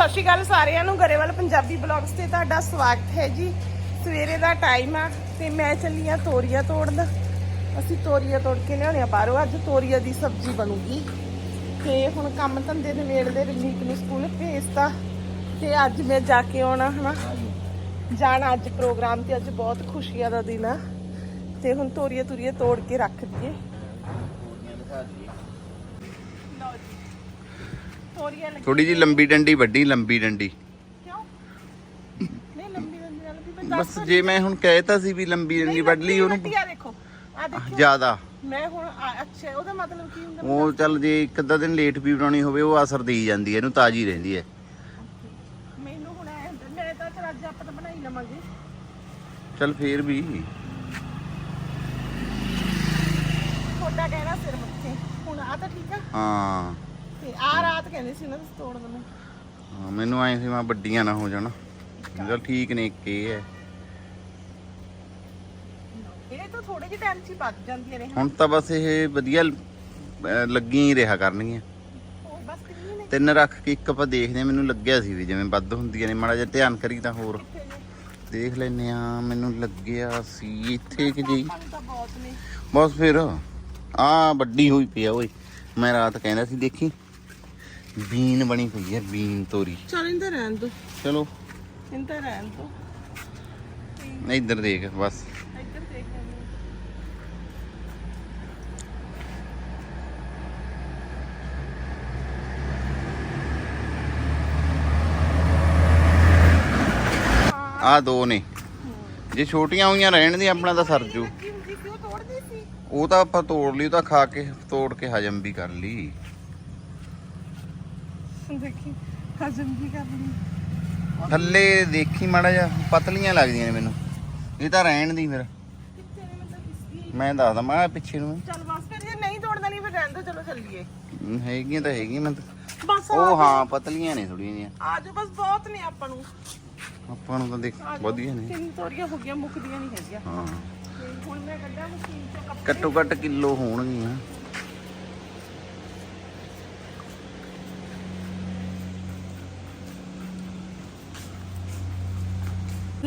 ਸਤਿ ਸ਼੍ਰੀ ਅਕਾਲ ਸਾਰਿਆਂ ਨੂੰ। ਗਰੇਵਾਲ ਪੰਜਾਬੀ ਬਲੌਗਸ ਤੇ ਤੁਹਾਡਾ ਸਵਾਗਤ ਹੈ ਜੀ। ਸਵੇਰੇ ਦਾ ਟਾਈਮ ਆ ਤੇ ਮੈਂ ਚੱਲੀ ਆ ਤੋਰੀਆ ਤੋੜਨ। ਅਸੀਂ ਤੋਰੀਆ ਤੋੜ ਕੇ ਲਿਆਉਣੇ ਆ ਬਾਹਰੋਂ। ਅੱਜ ਤੋਰੀਆ ਦੀ ਸਬਜ਼ੀ ਬਣੂਗੀ। ਤੇ ਹੁਣ ਕੰਮ ਧੰਦੇ ਦੇ ਨੇੜੇ ਰਮੀਤ ਨੂੰ ਸਕੂਲ ਭੇਜਤਾ। ਤੇ ਅੱਜ ਮੈਂ ਜਾ ਕੇ ਆਉਣਾ, ਹਨਾ? ਜਾਣਾ ਅੱਜ ਪ੍ਰੋਗਰਾਮ ਤੇ। ਅੱਜ ਬਹੁਤ ਖੁਸ਼ੀਆਂ ਦਾ ਦਿਨ ਆ। ਤੇ ਹੁਣ ਤੋਰੀਆ ਤੁਰੀਆ ਤੋੜ ਕੇ ਰੱਖ ਦਈਏ। ਤੋਰੀਆ ਲੱਗੀ ਥੋੜੀ ਜੀ ਲੰਬੀ ਡੰਡੀ ਵੱਡੀ ਲੰਬੀ ਡੰਡੀ। ਕਿਉਂ? ਨਹੀਂ ਲੰਬੀ ਲੰਬੀ ਨਾਲ ਵੀ ਮੈਂ ਬਸ ਜੇ ਮੈਂ ਹੁਣ ਕਹਿਤਾ ਸੀ ਵੀ ਲੰਬੀ ਡੰਡੀ ਵੱਢ ਲਈ ਉਹਨੂੰ। ਆ ਦੇਖੋ। ਆ ਦੇਖੋ ਜ਼ਿਆਦਾ। ਮੈਂ ਹੁਣ ਆ- ਅੱਛਾ ਉਹਦਾ ਮਤਲਬ ਕੀ ਹੁੰਦਾ? ਉਹ ਚੱਲ ਜੇ ਇੱਕ ਅੱਧਾ ਦਿਨ ਲੇਟ ਵੀ ਬਣਾਉਣੀ ਹੋਵੇ ਉਹ ਅਸਰ ਦੇਈ ਜਾਂਦੀ ਹੈ ਇਹਨੂੰ ਤਾਜ਼ੀ ਰਹਿੰਦੀ ਹੈ। ਮੈਨੂੰ ਹੁਣ ਐ ਹੁੰਦਾ ਮੈਂ ਤਾਂ ਚਲ ਅੱਜ ਆਪਾਂ ਤਾਂ ਬਣਾਈ ਲਵਾਂਗੇ। ਚੱਲ ਫੇਰ ਵੀ। ਤੁਹਾਡਾ ਕਹਿਣਾ ਸਿਰ ਮੱਥੇ ਹੁਣ ਆ ਤਾਂ ਠੀਕ ਆ। ਹਾਂ। ਤੇ ਆ ਰਾਤ ਕਹਿੰਦੇ ਸੀ ਨਾ ਤੁਸੀਂ ਤੋੜਨ ਨੂੰ ਹਾਂ, ਮੈਨੂੰ ਐਂ ਸੀ ਮੈਂ ਵੱਡੀਆਂ ਨਾ ਹੋ ਜਾਣ। ਚੱਲ ਠੀਕ ਨੇ ਇੱਕ ਇਹ ਹੈ। ਇਹ ਤਾਂ ਥੋੜੇ ਜਿਹੇ ਟਾਈਮ 'ਚ ਹੀ ਵੱਧ ਜਾਂਦੀਆਂ ਨੇ ਹੁਣ ਤਾਂ ਬਸ ਇਹ ਵਧੀਆ ਅਹ, ਲੱਗੀਆਂ ਹੀ ਰਿਹਾ ਕਰਨਗੀਆਂ। ਉਹ ਬਸ ਕਿੰਨੀ ਨੇ? ਤਿੰਨ ਰੱਖ ਕੇ ਇੱਕ ਆਪਾਂ ਦੇਖਦੇ ਹਾਂ, ਮੈਨੂੰ ਲੱਗਿਆ ਸੀ ਵੀ ਜਿਵੇਂ ਵੱਧ ਹੁੰਦੀਆਂ ਨੇ ਮਾੜਾ ਜਿਹਾ ਧਿਆਨ ਕਰੀ ਤਾਂ ਹੋਰ। ਨੇ? ਦੇਖ ਲੈਨੇ ਆ ਮੈਨੂੰ ਲੱਗਿਆ ਸੀ ਇੱਥੇ ਕਿ ਜੀ ਪਾਣੀ ਤਾਂ ਬਹੁਤ ਨੇ। ਬਸ ਫਿਰ ਆ ਵੱਡੀ ਹੋਈ ਪਈ ਆ ਓਏ। ਮੈਂ ਰਾਤ ਕਹਿੰਦਾ ਸੀ ਦੇਖੀ। ਬੀਨ ਬਣੀ ਪਈ ਹੈ ਬੀਨ ਤੋਰੀ। ਚਲ ਇੰਦਰ ਰਹਿਣ ਦੋ। ਚਲੋ। ਇੰਦਰ ਰਹਿਣ ਦੋ। ਇੱਧਰ ਦੇਖ ਬਸ। ਇੱਧਰ ਦੇਖ। ਆ ਦੋ ਨੇ। ਜੇ ਛੋਟੀਆਂ ਹੋਈਆਂ ਰਹਿਣ ਦੀ ਆਪਣਾ ਤਾਂ ਸਰਜੂ ਲੱਗੀ ਹੁੰਦੀ ਕਿਉਂ ਤੋੜਦੀ ਸੀ? ਉਹ ਤਾਂ ਆਪਾਂ ਤੋੜ ਲਈ ਉਹ ਤਾਂ ਖਾ ਕੇ ਤੋੜ ਕੇ ਹਜਮ ਵੀ ਕਰ ਲਈ। ਦੇਖੀ ਹਜਮ ਵੀ ਕਰ ਲਈ ਥੱਲੇ ਦੇਖੀ ਮਾੜਾ ਜਿਹਾ ਪਤਲੀਆਂ ਲੱਗਦੀਆਂ ਨੇ ਮੈਨੂੰ। ਇਹ ਤਾਂ ਰਹਿਣ ਦੀ ਫਿਰ। ਕਿੱਥੇ ਨੇ ਮਤਲਬ ਕਿਸੀ ਮੈਂ ਦੱਸਦਾ ਮੈਂ ਪਿੱਛੇ ਨੂੰ। ਚੱਲ ਬਸ ਫਿਰ ਜੇ ਨਹੀਂ ਤੋੜਦਾ ਨਹੀਂ ਫਿਰ ਰਹਿਣ ਦੋ ਚਲੋ ਚੱਲੀਏ। ਹੈਗੀਆਂ ਤਾਂ ਹੈਗੀਆਂ ਮੈਂ ਤਾਂ- ਬਸ ਉਹ ਹਾਂ ਪਤਲੀਆਂ ਨੇ ਥੋੜੀਆਂ ਜਿਹੀਆਂ। ਆ ਜਾਓ ਬਸ ਬਹੁਤ ਨੇ ਆਪਾਂ ਨੂੰ। ਆਪਾਂ ਨੂੰ ਤਾਂ ਦੇਖ। ਵਧੀਆ ਨੇ। ਤਿੰਨ ਤੋਰੀਆਂ ਹੋ ਗਈਆਂ ਮੁੱਕਦੀਆਂ ਨਹੀਂ ਹੈਗੀਆਂ। ਹਾਂ। ਤੇ ਹੁਣ ਮੈਂ ਕੱਢਾਂ ਮਸ਼ੀਨ ਚੋਂ ਕੱਪੜੇ। ਘੱਟੋ ਘੱਟ ਕਿਲੋ ਹੋਣਗੀਆਂ।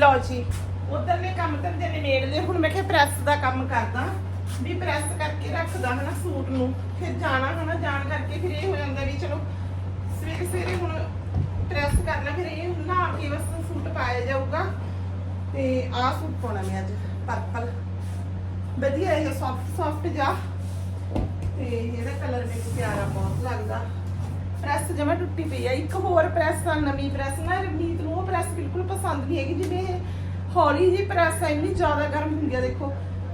ਲਓ ਜੀ, ਉਧਰਲੇ ਕੰਮ ਧੰਦੇ ਨੇ ਨੇੜ ਲਏ। ਹੁਣ ਮੈਂ ਕਿਹਾ ਪ੍ਰੈਸ ਦਾ ਕੰਮ ਕਰਦਾ, ਵੀ ਪ੍ਰੈਸ ਕਰਕੇ ਰੱਖਦਾ ਹਨਾ ਸੂਟ ਨੂੰ। ਫਿਰ ਜਾਣਾ ਹਨਾ, ਜਾਣ ਕਰਕੇ ਫਿਰ ਇਹ ਹੋ ਜਾਂਦਾ ਵੀ ਚਲੋ, ਸਵੇਰੇ ਸਵੇਰੇ ਹੁਣ ਪ੍ਰੈਸ ਕਰਨਾ, ਫਿਰ ਇਹ ਨਹਾ ਕੇ ਬਸ ਸੂਟ ਪਾਇਆ ਜਾਊਗਾ। ਤੇ ਆਹ ਸੂਟ ਪਾਉਣਾ ਮੈਂ ਅੱਜ ਪਰਪਲ ਵਧੀਆ ਇਹ ਸੌਫਟ ਸੌਫਟ ਜਾ ਤੇ ਇਹਦਾ ਕਲਰ ਮੈਨੂੰ ਪਿਆਰਾ ਬਹੁਤ ਲੱਗਦਾ। ਪ੍ਰੈਸ ਜਮਾ ਟੁੱਟੀ ਪਈ ਆ। ਇੱਕ ਹੋਰ ਪ੍ਰੈਸ ਆ, ਨਵੀਂ ਪ੍ਰੈਸ ਨਾ ਰਵਨੀਤ ਨੂੰ ਉਹ ਪ੍ਰੈਸ ਬਿਲਕੁਲ ਪਸੰਦ ਨਹੀਂ ਹੈਗੀ, ਜਿਵੇਂ ਇਹ ਹੌਲੀ ਜੀ ਪ੍ਰੈਸ ਆ, ਇੰਨੀ ਜ਼ਿਆਦਾ ਗਰਮ ਹੁੰਦੀ ਆ, ਦੇਖੋ।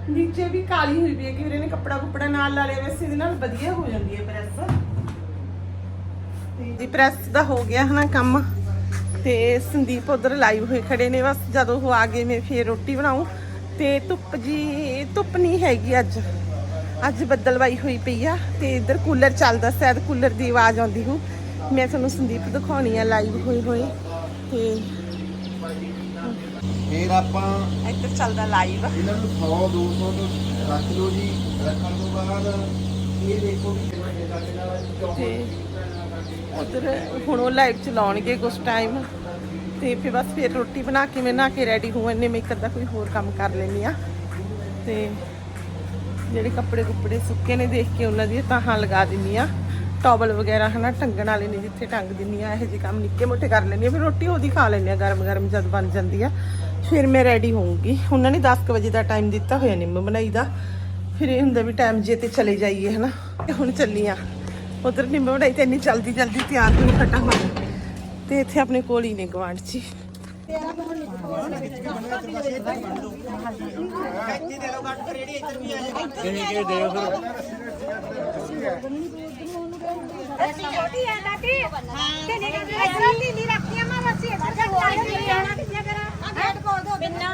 ਨੀਚੇ ਵੀ ਕਾਲੀ ਹੋਈ ਪਈ ਹੈ ਕਿ ਵੀਰੇ ਨੇ ਕੱਪੜਾ ਕੁਪੜਾ ਨਾਲ ਲਾ ਲਿਆ, ਵੈਸੇ ਇਹਦੇ ਨਾਲ ਵਧੀਆ ਹੋ ਜਾਂਦੀ ਹੈ ਪ੍ਰੈਸ ਜੀ ਪ੍ਰੈਸ ਦਾ ਹੋ ਗਿਆ ਹਨਾ ਕੰਮ। ਤੇ ਸੰਦੀਪ ਉਧਰ ਲਾਈਵ ਹੋਏ ਖੜੇ ਨੇ, ਬਸ ਜਦੋਂ ਉਹ ਆ ਗਏ, ਮੈਂ ਫੇਰ ਰੋਟੀ ਬਣਾਉ ਤੇ ਧੁੱਪ ਜੀ, ਧੁੱਪ ਨਹੀਂ ਹੈਗੀ ਅੱਜ। ਅੱਜ ਬੱਦਲਵਾਈ ਹੋਈ ਪਈ ਆ ਤੇ ਇੱਧਰ ਕੂਲਰ ਚੱਲਦਾ ਸ਼ਾਇਦ ਕੂਲਰ ਦੀ ਆਵਾਜ਼ ਆਉਂਦੀ ਹੋ। ਮੈਂ ਤੁਹਾਨੂੰ ਸੰਦੀਪ ਦਿਖਾਉਣੀ ਆ ਲਾਈਵ ਹੋਏ ਹੋਏ ਤੇ ਫੇਰ ਆਪਾਂ ਇੱਧਰ ਚੱਲਦਾ ਲਾਈਵ ਇਹਨਾਂ ਨੂੰ 100 200 ਤੋਂ ਰੱਖ ਲਓ ਜੀ ਰੱਖਣ ਤੋਂ ਬਾਅਦ ਇਹ ਦੇਖੋ ਵੀ ਕਿੰਨੇ ਸਾਡੇ ਨਾਲ ਤੇ ਉਧਰ ਹੁਣ ਉਹ ਲਾਈਵ ਚਲਾਉਣਗੇ ਕੁਝ ਟਾਈਮ ਤੇ ਫਿਰ ਬਸ ਫਿਰ ਰੋਟੀ ਬਣਾ ਕੇ ਮੈਂ ਨਹਾ ਕੇ ਰੈਡੀ ਹੋਣ ਨੇ ਮੈਂ ਇੱਕ ਅੱਧਾ ਕੋਈ ਹੋਰ ਕੰਮ ਕਰ ਲੈਣੀ ਆ। ਤੇ ਜਿਹੜੇ ਕੱਪੜੇ ਕੁੱਪੜੇ ਸੁੱਕੇ ਨੇ ਦੇਖ ਕੇ ਉਹਨਾਂ ਦੀਆਂ ਤਾਹਾਂ ਲਗਾ ਦਿੰਨੀ ਆ ਟਾਵਲ ਵਗੈਰਾ ਹਨਾ ਟੰਗਣ ਵਾਲੇ ਨੇ ਜਿੱਥੇ ਟੰਗ ਦਿੰਨੀ ਆ ਇਹੋ ਜਿਹੇ ਕੰਮ ਨਿੱਕੇ ਮੋਟੇ ਕਰ ਲੈਂਦੀ ਆ ਫਿਰ ਰੋਟੀ ਉਹਦੀ ਖਾ ਲੈਂਦੀ ਆ ਗਰਮ ਗਰਮ ਜਦ ਬਣ ਜਾਂਦੀ ਆ। ਫਿਰ ਮੈਂ ਰੈਡੀ ਹੋਊਂਗੀ। ਉਹਨਾਂ ਨੇ 10 ਕੁ ਵਜੇ ਦਾ ਟਾਈਮ ਦਿੱਤਾ ਹੋਇਆ ਨਿੰਮ ਬਣਾਈ ਦਾ। ਫਿਰ ਇਹ ਹੁੰਦਾ ਵੀ ਟਾਈਮ ਜੇ ਤੇ ਚਲੇ ਜਾਈਏ ਹਨਾ। ਤੇ ਹੁਣ ਚੱਲੀ ਆ ਉਧਰ ਨਿੰਮ ਬਣਾਈ ਤੇ ਇੰਨੀ ਜਲਦੀ ਜਲਦੀ ਤਿਆਰ ਹੋਈ ਫਟਾਫਟ। ਤੇ ਇੱਥੇ ਆਪਣੇ ਕੋਲ ਹੀ ਨੇ ਗਵਾਂਢ ਜੀ। ਛੋਟੀ ਹੈ ਲਾਟੀ ਤੇ ਨਹੀਂ ਇਧਰ ਨੀਲੀ ਰੱਖੀਆਂ ਮੈਂ ਰੱਸੀ ਇੱਧਰ ਜਾ ਕੇ ਜਾਣਾ ਕਿੱਥੇ ਕਰਾਂ ਆ ਗੇਟ ਖੋਲ ਦੋ ਪਿੰਨਾ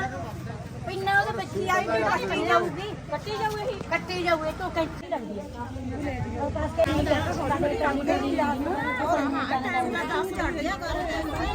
ਪਿੰਨਾ ਉਹਦੇ ਬੱਚੀ ਆਈ ਨਹੀਂ ਕੱਟੀ ਜਾਊਗੀ ਕੱਟੀ ਜਾਊ ਇਹ ਕੱਟੀ ਜਾਊ ਇਹ ਤੋਂ ਕੱਟੀ ਲੱਗਦੀ ਹੈ ਉਹ ਪਾਸ ਕੇ ਨਹੀਂ ਕਰਦਾ ਸੋਡਾ ਮੇਰੇ ਕੰਮ ਦੇ ਨਹੀਂ ਟਾਈਮ ਨਾਲ ਕੰਮ ਚੜ ਲਿਆ ਕਰ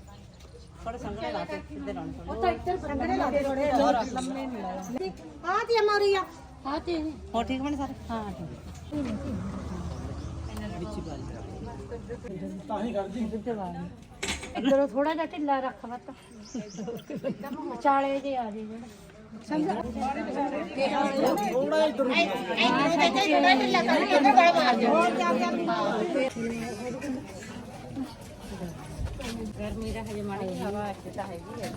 ਉਹ ਤਾਂ ਇੱਧਰ ਸੰਗਣੇ ਲਾ ਦੇ ਥੋੜੇ ਲੰਮੇ ਨਹੀਂ ਲਾਏ ਹਾਂ ਤੇ ਮਾਰੀ ਆ। ਹਾਂ ਤੇ ਹੋਰ ਠੀਕ ਬਣੇ ਸਾਰੇ? ਹਾਂ ਠੀਕ। ਇੱਧਰੋਂ ਥੋੜਾ ਜਿਹਾ ਢਿੱਲਾ ਰੱਖ ਮਤ ਵਿਚਾਲੇ ਜੇ ਆ ਜੇ। ਜਿਹੜਾ ਗਰਮੀ ਦਾ ਹਜੇ ਮਾੜੀ ਹਵਾ ਇੱਥੇ ਤਾਂ ਹੈਗੀ ਹੈ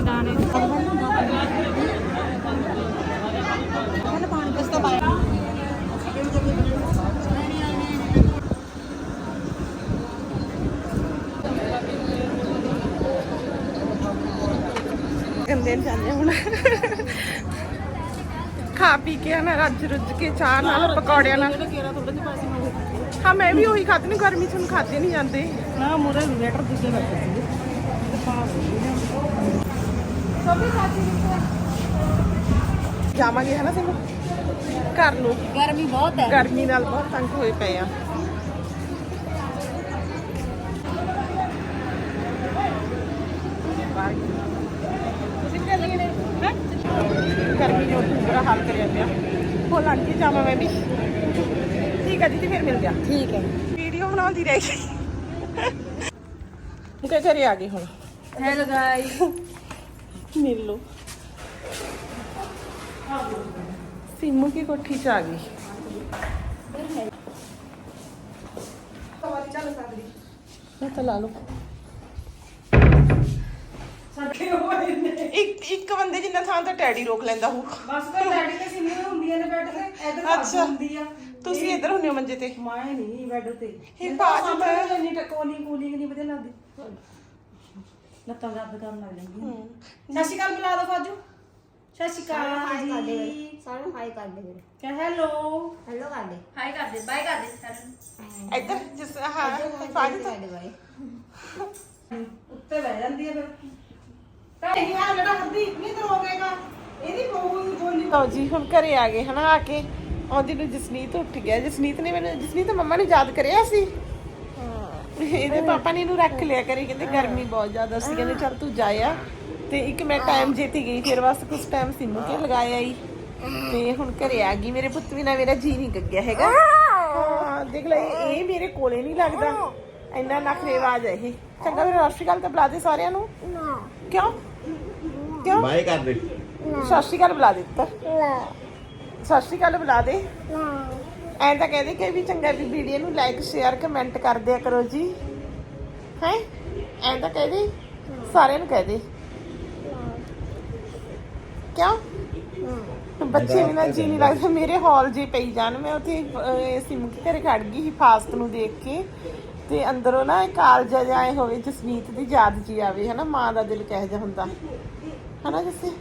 ਗੰਦੇ ਨੂੰ ਜਾਂਦੇ ਹੁਣ। ਖਾ ਪੀ ਕੇ ਨਾ ਰੱਜ ਰੁੱਜ ਕੇ ਚਾਹ ਨਾਲ ਪਕੌੜਿਆਂ ਨਾਲ। ਹਾਂ ਮੈਂ ਵੀ ਉਹੀ ਖਾਧੀ ਨਹੀਂ ਗਰਮੀ ਚ ਹੁਣ ਖਾਦੇ ਨਹੀਂ ਜਾਂਦੇ। ਨਾ ਮੂਰੇ ਲੈਟਰ ਦੂਜੇ ਲੱਗੇ ਸੀ ਜਾਵਾਂਗੇ ਹਨਾ ਸਿੰਘ? ਘਰ ਨੂੰ। ਗਰਮੀ ਬਹੁਤ ਹੈ। ਗਰਮੀ ਨਾਲ ਬਹੁਤ ਤੰਗ ਹੋਏ ਪਏ ਆ। ਤੁਸੀਂ ਵੀ ਚੱਲੀਏ ਨੇ ਹੈਂ? ਗਰਮੀ ਨੇ ਉੱਥੇ ਬੁਰਾ ਹਾਲ ਕਰਿਆ ਪਿਆ। ਹੋ ਲੰਘ ਕੇ ਜਾਵਾਂ ਮੈਂ ਵੀ। ਠੀਕ ਹੈ ਤੇ ਫਿਰ ਮਿਲ ਗਿਆ ਠੀਕ ਹੈ। ਵੀਡੀਓ ਬਣਾਉਂਦੀ ਰਹਿ ਗਈ। ਤੇ ਘਰੇ ਆ ਗਏ ਹੁਣ। ਹੈਲੋ ਗਾਇਸ ਮਿਲ ਲੋ ਸਿੰਮੂ ਕੀ ਕੋਠੀ ਚ ਆ ਗਈ? ਮੈਂ ਤਾਂ ਲਾ ਲਓ। ਇੱਕ ਇੱਕ ਬੰਦੇ ਜਿੰਨਾ ਥਾਂ ਤਾਂ ਟੈਡੀ ਰੋਕ ਲੈਂਦਾ ਹੋ ਬਸ ਤਾਂ ਡੈਡੀ ਤੇ ਸਿੰਮੀ ਹੁੰਦੀਆਂ ਨੇ ਬੈੱਡ ਤੇ ਇੱਧਰ ਅੱਛਾ। ਹੁੰਦੀ ਆ। ਤੁਸੀਂ ਇੱਧਰ ਹੁੰਨੇ ਹੋ ਮੰਜੇ ਤੇ? ਮੈਂ ਨਹੀਂ ਬੈੱਡ ਤੇ। ਹਿਫਾਜ਼ਤ ਹੈ। ਇੰਨੀ ਟਕੋਲੀ ਕੂਲਿੰਗ ਨਹੀਂ ਵਧੀਆ ਲੱਗਦੀ। ਲੱਤਾਂ ਦਰਦ ਕਰਨ ਲੱਗ ਜਾਂਦੀਆਂ ਸਤਿ ਸ਼੍ਰੀ ਅਕਾਲ ਬੁਲਾ ਦੋ ਫਾਜੂ। ਸਤਿ ਸ਼੍ਰੀ ਅਕਾਲ ਜੀ। ਸਾਨੂੰ ਹਾਈ ਕਰ ਦੇ ਵੀਰੇ ਕਹ ਹੈਲੋ। ਹੈਲੋ ਕਰ ਦੇ ਹਾਈ ਕਰ ਦੇ ਬਾਏ ਕਰ ਦੇ ਇੱਧਰ ਜਿਸ ਹਾਂ ਹਿਫਾਜ਼ਤ ਕਰ ਦੇ ਬਾਈ ਉੱਤੇ ਬਹਿ ਜਾਂਦੀ ਹੈ ਫਿਰ। ਤਾਂ ਇਹ ਆ ਜਿਹੜਾ ਹੱਦੀ ਇਤਨੀ ਦਰ ਹੋ ਗਏਗਾ ਇਹਦੀ ਬਹੂ ਦੀ ਬੋਲੀ। ਲਓ ਜੀ ਹੁਣ ਘਰੇ ਆ ਗਏ ਹਨਾ ਆ ਕੇ ਆਉਂਦੀ ਨੂੰ ਜਸਨੀਤ ਉੱਠ ਗਿਆ। ਜਸਨੀਤ ਨੇ ਮੈਨੂੰ ਜਸਨੀਤ ਮੰਮਾ ਨੇ ਯਾਦ ਕਰਿਆ ਸੀ? ਇਹਦੇ ਪਾਪਾ ਨੇ ਇਹਨੂੰ ਰੱਖ ਲਿਆ ਕਰੀ ਕਹਿੰਦੇ ਗਰਮੀ ਬਹੁਤ ਜ਼ਿਆਦਾ ਸੀ ਕਹਿੰਦੇ ਚੱਲ ਤੂੰ ਜਾਇਆ ਤੇ ਇੱਕ ਮੈਂ ਟਾਈਮ ਜੇਤੀ ਗਈ ਫਿਰ ਬਸ ਕੁਝ ਟਾਈਮ ਸਿੰਮੂ ਕੇ ਲਗਾਇਆ ਹੀ ਤੇ ਹੁਣ ਘਰੇ ਆ ਗਈ ਮੇਰੇ ਪੁੱਤ ਬਿਨਾ ਮੇਰਾ ਜੀ ਨਹੀਂ ਗੱਗਿਆ ਹੈਗਾ। ਹਾਂ। ਦੇਖ ਲੈ ਇਹ ਮੇਰੇ ਕੋਲੇ ਨਹੀਂ ਲੱਗਦਾ। ਇੰਨਾ ਨਖਰੇਵਾਜ ਹੈ ਇਹ। ਚੰਗਾ ਫਿਰ ਰਾਸ਼ਟਰੀ ਗੱਲ ਤਾਂ ਬੁਲਾ ਦੇ ਸਾਰਿਆਂ ਨੂੰ। ਕਿਉਂ? ਕਿਉਂ? ਬਾਏ ਕਰ ਦੇ ਸਤਿ ਸ਼੍ਰੀ ਅਕਾਲ ਬੁਲਾ ਦਿੱਤਾ। ਸਤਿ ਸ਼੍ਰੀ ਅਕਾਲ ਬੁਲਾ ਦੇ। ਐਂ ਤਾਂ ਕਹਦੇ ਕਿ ਵੀ ਚੰਗਾ ਵੀ ਵੀਡੀਓ ਨੂੰ ਲਾਈਕ ਸ਼ੇਅਰ ਕਮੈਂਟ ਕਰ ਦਿਆ ਕਰੋ ਜੀ। ਹੈ? ਐਂ ਤਾਂ ਕਹਦੇ ਸਾਰਿਆਂ ਨੂੰ ਕਹਦੇ ਕਿਉਂ? ਬੱਚੇ ਵੀ ਨਾ ਜੀ ਨਹੀਂ ਲੱਗਦਾ। ਮੇਰੇ ਹਾਲ ਜੇ ਪਈ ਜਾਣ। ਮੈਂ ਉੱਥੇ ਸਿਮ ਕੇ ਘਰੇ ਖੜ ਗਈ ਸੀ ਫਾਸਟ ਨੂੰ ਦੇਖ ਕੇ। ਤੇ ਅੰਦਰੋਂ ਨਾ ਇਹ ਕਾਲਜਾ ਜਿਹਾ ਆਏ ਹੋਵੇ, ਜਸਮੀਤ ਦੀ ਯਾਦ ਜੀ ਆਵੇ, ਹਨਾ? ਮਾਂ ਦਾ ਦਿਲ ਕਹਿ ਜਿਹਾ ਹੁੰਦਾ? ਹਨਾ ਜੱਸੇ?